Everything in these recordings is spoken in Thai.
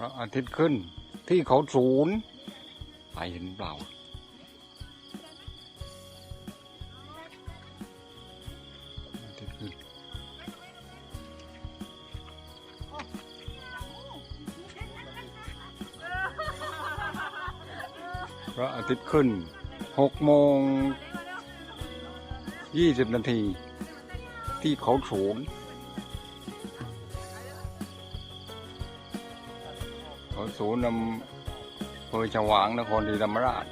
พระอาทิตย์ขึ้น ที่เขาศูนย์ไปเห็นเปล่าพระอาทิตย์ขึ้น พระอาทิตย์ขึ้นหกโมงยี่สิบนาที ที่เขาศูนย์ เขาศูนย์นำอำเภอฉวางนครศรีธรรมราช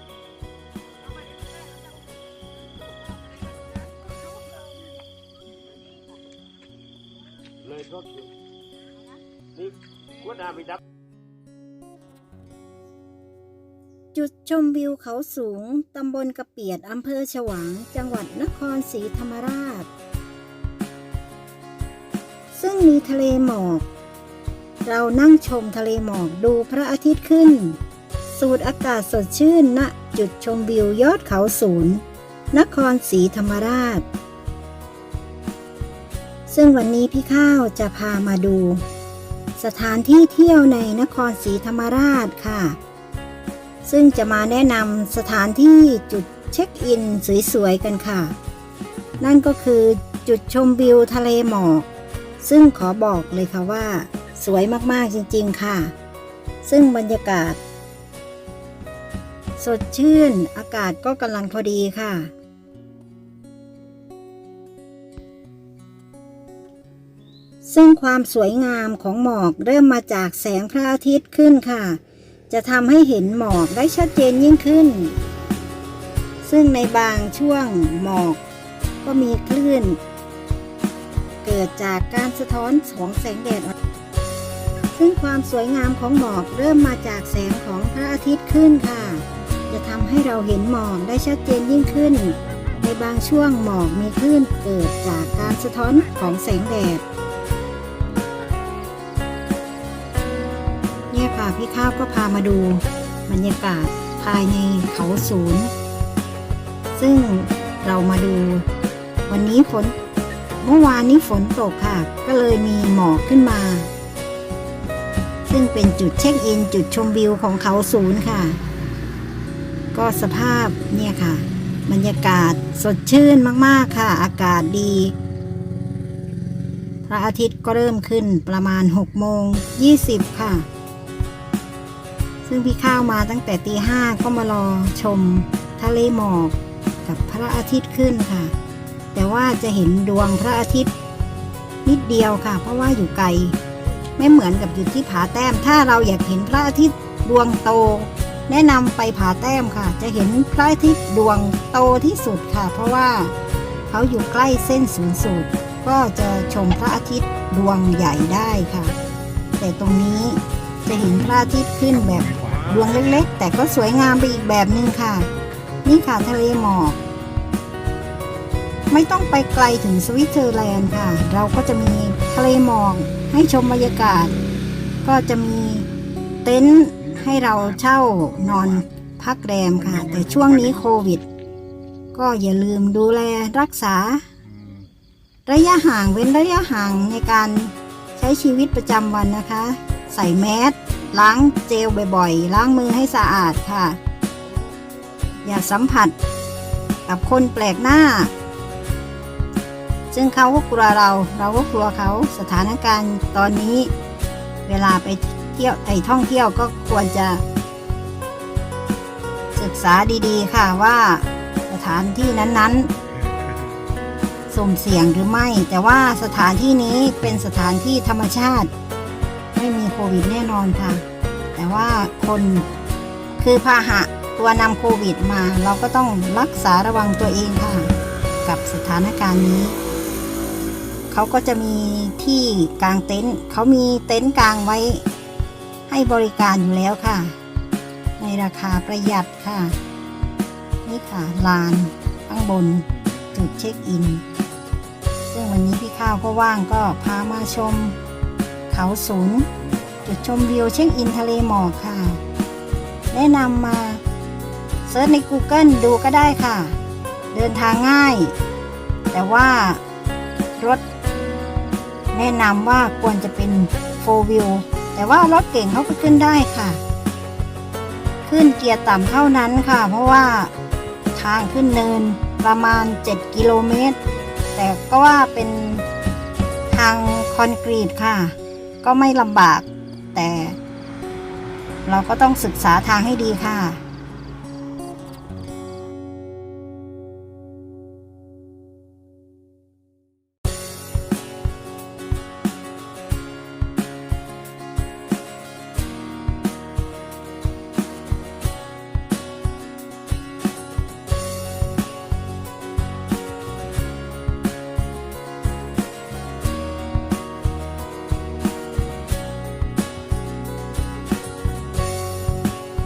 เลยรถอยู่นี่กวดน้ำไปดับจุดชมวิวเขาสูง ตำบลกระเปียด อำเภอฉวาง จังหวัดนครศรีธรรมราช ซึ่งมีทะเลหมอก เรานั่งชมทะเลหมอกดูพระอาทิตย์ขึ้น สูดอากาศสดชื่นณจุดชมวิวยอดเขาสูงนครศรีธรรมราช ซึ่งวันนี้พี่ข้าวจะพามาดู สถานที่เที่ยวในนครศรีธรรมราชค่ะ ซึ่งจะมาแนะนำสถานที่จุดเช็คอินสวยๆกันค่ะ นั่นก็คือจุดชมวิวทะเลหมอก ซึ่งขอบอกเลยค่ะว่า สวยมากๆจริงๆค่ะ ซึ่งบรรยากาศ สดชื่นอากาศก็กำลังพอดีค่ะ ซึ่งความสวยงามของหมอกเริ่มมาจากแสงพระอาทิตย์ขึ้นค่ะ จะทำให้เห็นหมอกได้ชัดเจนยิ่งขึ้น ซึ่งในบางช่วงหมอกก็มีคลื่น เกิดจากการสะท้อนของแสงแดด ซึ่งความสวยงามของหมอกเริ่มมาจากแสงของพระอาทิตย์ขึ้นค่ะ จะทำให้เราเห็นหมอกได้ชัดเจนยิ่งขึ้น ในบางช่วงหมอกมีคลื่นเกิดจากการสะท้อนของแสงแดดเนี่ยค่ะพี่ข้าวก็พามาดูบรรยากาศภายในเขาศูนย์ ซึ่งเรามาดู วันนี้ฝน เมื่อวานนี้ฝนตกค่ะ ก็เลยมีหมอกขึ้นมา ซึ่งเป็นจุดเช็คอินจุดชมวิวของเขาศูนย์ค่ะ ก็สภาพเนี่ยค่ะ บรรยากาศสดชื่นมากๆค่ะ อากาศดี พระอาทิตย์ก็เริ่มขึ้นประมาณ6โมง20 ค่ะ ซึ่งพี่ข้าวมาตั้งแต่ตีห้าก็มารอชมทะเลหมอกกับพระอาทิตย์ขึ้นค่ะ แต่ว่าจะเห็นดวงพระอาทิตย์นิดเดียวค่ะ เพราะว่าอยู่ไกล ไม่เหมือนกับอยู่ที่ผาแต้ม ถ้าเราอยากเห็นพระอาทิตย์ดวงโต แนะนำไปผาแต้มค่ะ จะเห็นพระอาทิตย์ดวงโตที่สุดค่ะ เพราะว่าเขาอยู่ใกล้เส้นศูนย์สูตร ก็จะชมพระอาทิตย์ดวงใหญ่ได้ค่ะ แต่ตรงนี้จะเห็นพระอาทิตย์ขึ้นแบบดวงเล็กๆ แต่ก็สวยงามไปอีกแบบหนึ่งค่ะ นี่ค่ะทะเลหมอก ไม่ต้องไปไกลถึงสวิตเซอร์แลนด์ค่ะ เราก็จะมีทะเลหมอกให้ชมบรรยากาศ ก็จะมีเต็นท์ให้เราเช่านอนพักแรมค่ะ แต่ช่วงนี้โควิด ก็อย่าลืมดูแลรักษา ระยะห่างเว้นระยะห่างในการใช้ชีวิตประจำวันนะคะ ใส่แมสล้างเจลบ่อยๆ ล้างมือให้สะอาดค่ะ อย่าสัมผัสกับคนแปลกหน้า ซึ่งเขาก็กลัวเรา เราก็กลัวเขาสถานการณ์ตอนนี้ เวลาไปเที่ยวไอท่องเที่ยวก็ควรจะ ศึกษาดีๆ ค่ะว่าสถานที่นั้นๆสุ่มเสี่ยงหรือไม่ แต่ว่าสถานที่นี้เป็นสถานที่ธรรมชาติ ไม่มีโควิดแน่นอนค่ะ แต่ว่าคนคือพาหะตัวนำโควิดมา เราก็ต้องรักษาระวังตัวเองค่ะ กับสถานการณ์นี้ เขาก็จะมีที่กลางเต็นท์เขามีเต็นท์กลางไว้ ให้บริการอยู่แล้วค่ะ ในราคาประหยัดค่ะ นี่ค่ะลานข้างบนจุดเช็คอิน ซึ่งวันนี้พี่ข้าวก็ว่างก็พามาชม เขาสูงจุดชมวิวเช็คอินทะเลหมอกค่ะ แนะนำมาเซิร์ชใน Google ดูก็ได้ค่ะ เดินทางง่าย แต่ว่ารถ แนะนำว่าควรจะเป็น4 wheel แต่ว่ารถเก่งเขาก็ขึ้นได้ค่ะ ขึ้นเกียร์ต่ำเท่านั้นค่ะ เพราะว่าทางขึ้นเนินประมาณ 7 กิโลเมตร แต่ก็ว่าเป็นทางคอนกรีตค่ะ ก็ไม่ลำบากแต่ เราก็ต้องศึกษาทางให้ดีค่ะ